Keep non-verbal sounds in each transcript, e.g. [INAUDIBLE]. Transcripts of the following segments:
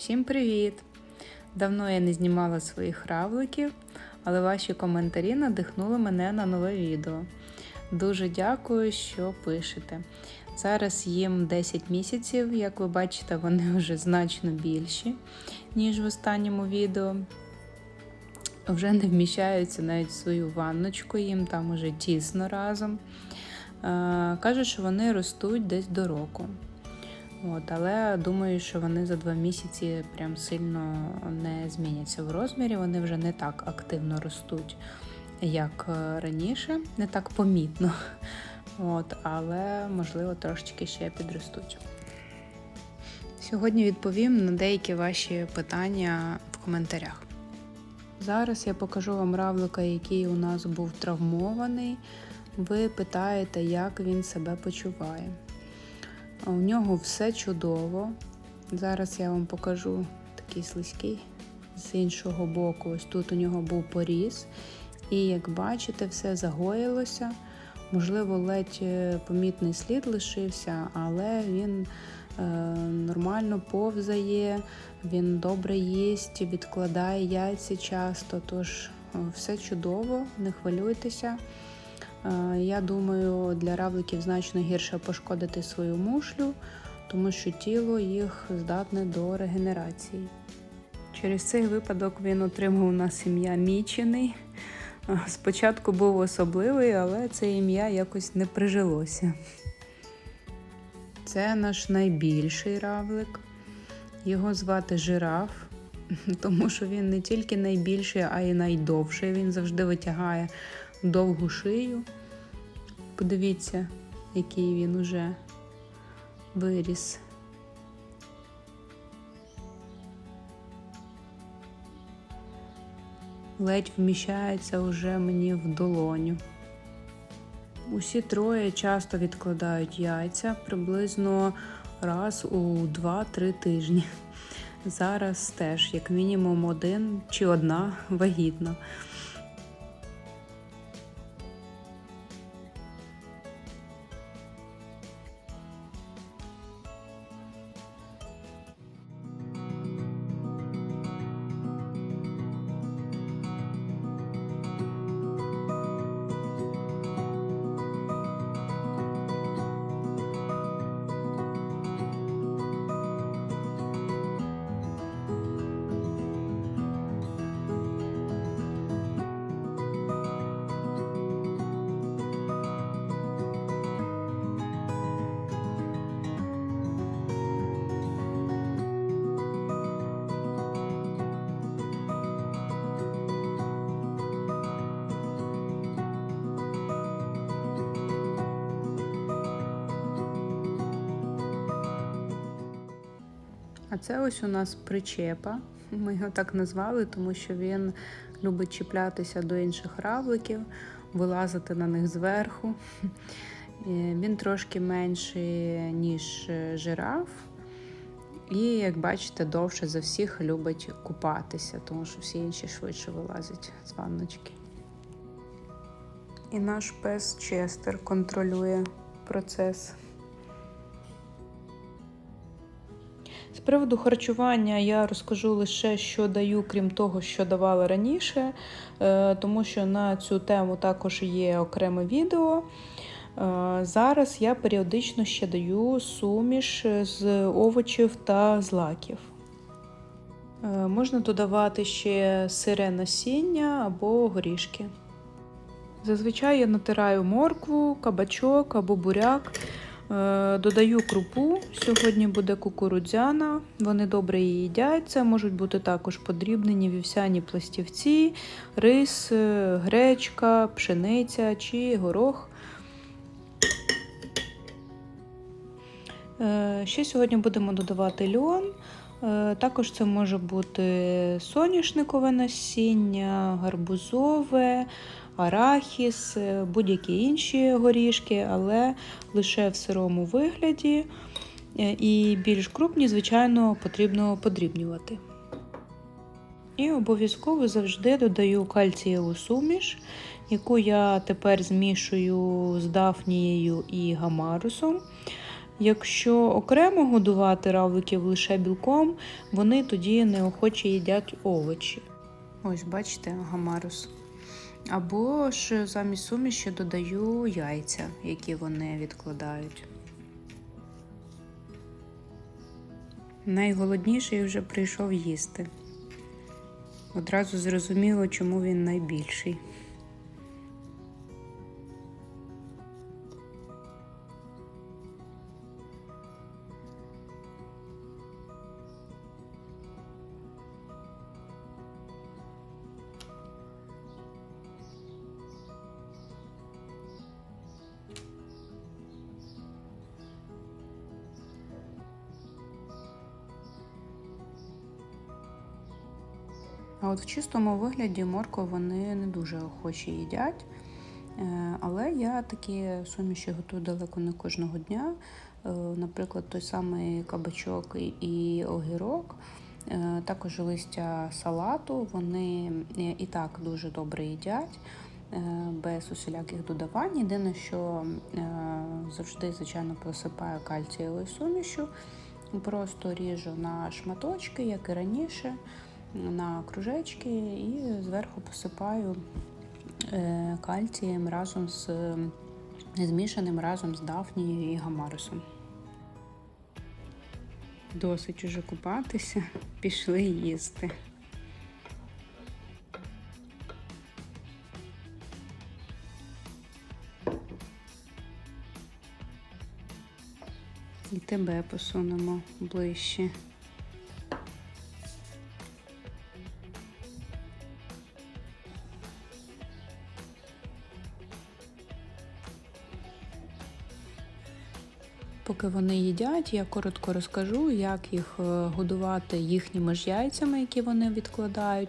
Всім привіт! Давно я не знімала своїх равликів, але ваші коментарі надихнули мене на нове відео. Дуже дякую, що пишете. Зараз їм 10 місяців, як ви бачите, вони [LAUGHS] вже значно більші, ніж в останньому відео. Вже не вміщаються навіть в свою ванночку, їм там уже тісно разом. Е, Кажуть, що вони ростуть десь до року. От, але думаю, що вони за два місяці прям сильно не зміняться в розмірі. Вони вже не так активно ростуть, як е, раніше, не так помітно. От, але, можливо, трошечки ще підростуть. Сьогодні відповім на деякі ваші питання в коментарях. Зараз я покажу вам равлика, який у нас був травмований. Ви питаєте, як він себе почуває. У нього все чудово. Зараз я вам покажу такий слизький з іншого боку. Ось тут у нього був поріз. І як бачите, все загоїлося. Можливо, ледь е, помітний слід лишився, але він е, нормально повзає, він добре їсть, відкладає яйця часто. Тож е, все чудово, не хвилюйтеся. Е, Я думаю, для равликів значно гірше пошкодити свою мушлю, тому що тіло їх здатне до регенерації. Через цей випадок він отримав у нас ім'я Мічений. Е, Спочатку був особливий, але це ім'я якось не прижилося. Це наш найбільший равлик. Його звати жираф, [LAUGHS] тому що він не тільки найбільший, а й найдовший. Він завжди витягає довгу шию. Подивіться, який він уже виріс. Ледь вміщається уже мені в долоню. Усі троє часто відкладають яйця приблизно раз у 2-3 тижні. Зараз теж, як мінімум, один чи одна вагітна. А це ось у нас причепа. Ми його так назвали, тому що він любить чіплятися до інших равликів, вилазити на них зверху. Він трошки менший, ніж жираф. І, як бачите, довше за всіх любить купатися, тому що всі інші швидше вилазять з ванночки. І наш пес Честер контролює процес. З приводу харчування я розкажу лише, що даю, крім того, що давала раніше, е, тому що на цю тему також є окреме відео. Е, Зараз я періодично ще даю суміш з овочів та злаків. Е, Можна додавати ще сире насіння або горішки. Зазвичай я натираю моркву, кабачок або буряк. Е, Додаю крупу. Сьогодні буде кукурудзяна. Вони добре її їдять. Це можуть бути також подрібнені вівсяні пластівці, рис, е, гречка, пшениця чи горох. Е, Ще сьогодні будемо додавати льон. Також це може бути соняшникове насіння, гарбузове, арахіс, е, будь-які інші горішки, але лише в сирому вигляді. Е, І більш крупні, звичайно, потрібно подрібнювати. І обов'язково завжди додаю кальцієву суміш, яку я тепер змішую з дафнією і гамарусом. Якщо окремо годувати равликів лише білком, вони тоді неохоче їдять овочі. Ось, бачите, гамарус. Або ж замість суміші додаю яйця, які вони відкладають. Найголодніший вже прийшов їсти. Одразу зрозуміло, чому він найбільший. А от в чистому вигляді моркву вони не дуже охоче їдять. Е, Але я такі суміші готую далеко не кожного дня. Е, Наприклад, той самий кабачок і- огірок, е, також листя салату, вони і так дуже добре їдять. Без усіляких додавань. Єдине, що завжди, звичайно, посипаю кальцієвою сумішю, просто ріжу на шматочки, як і раніше на кружечки і зверху посипаю е, кальцієм разом з змішаним разом з дафнією і гамарусом. Досить уже купатися, [LAUGHS] пішли їсти. І тебе посунемо ближче. Поки вони їдять, я коротко розкажу, як їх е, годувати їхніми ж яйцями, які вони відкладають.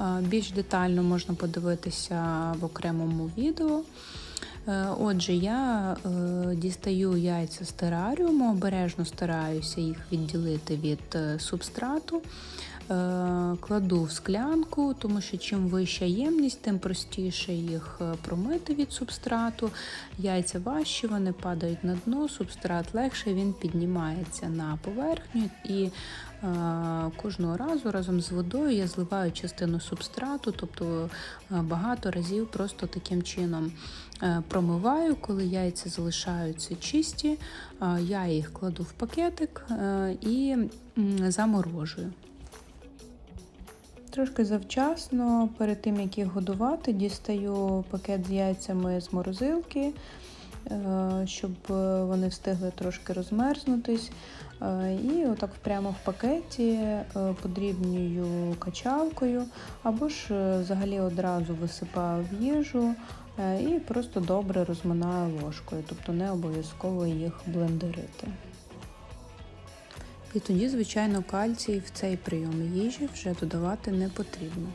Е, Більш детально можна подивитися в окремому відео. Е, Отже, я дістаю яйця з тераріуму, обережно стараюся їх відділити від субстрату. Е, Кладу в склянку, тому що чим вища ємність, тим простіше їх е, промити від субстрату. Яйця важчі, вони падають на дно, субстрат легший, він піднімається на поверхню і е, кожного разу разом з водою я зливаю частину субстрату, тобто багато разів просто таким чином промиваю, коли яйця залишаються чисті, я їх кладу в пакетик і заморожую. Трошки завчасно, перед тим як їх годувати, дістаю пакет з яйцями з морозилки, е, щоб е, вони встигли трошки розмерзнутись. Е, І отак прямо в пакеті подрібнюю качалкою, або ж взагалі одразу висипаю в їжу і просто добре розминаю ложкою, тобто не обов'язково їх блендерити. І тоді, звичайно, кальцій в цей прийом їжі вже додавати не потрібно.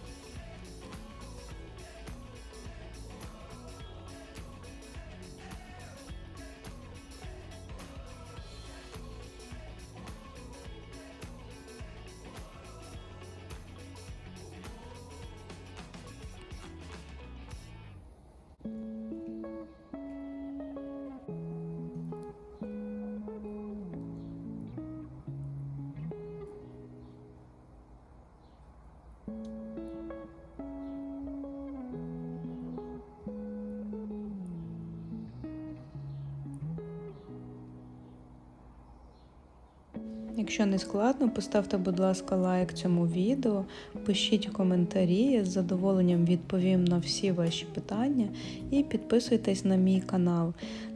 Якщо не складно, поставте, будь ласка, лайк цьому відео, пишіть коментарі, я з задоволенням відповім на всі ваші питання і підписуйтесь на мій канал.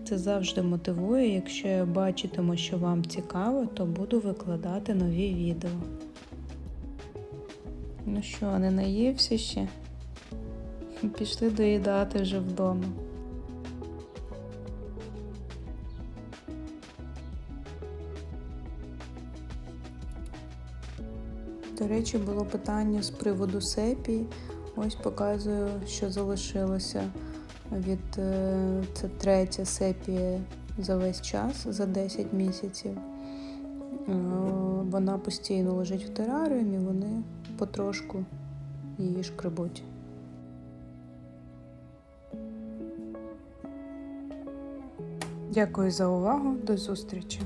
Це завжди мотивує. Якщо я бачитиму, що вам цікаво, то буду викладати нові відео. Ну що, не наївся ще? Пішли доїдати вже вдома. До речі, було питання з приводу сепії. Ось показую, що залишилося від е, це третя сепія за весь час, за 10 місяців. Е, Вона постійно лежить в тераріумі, вони потрошку її шкребуть. Дякую за увагу. До зустрічі!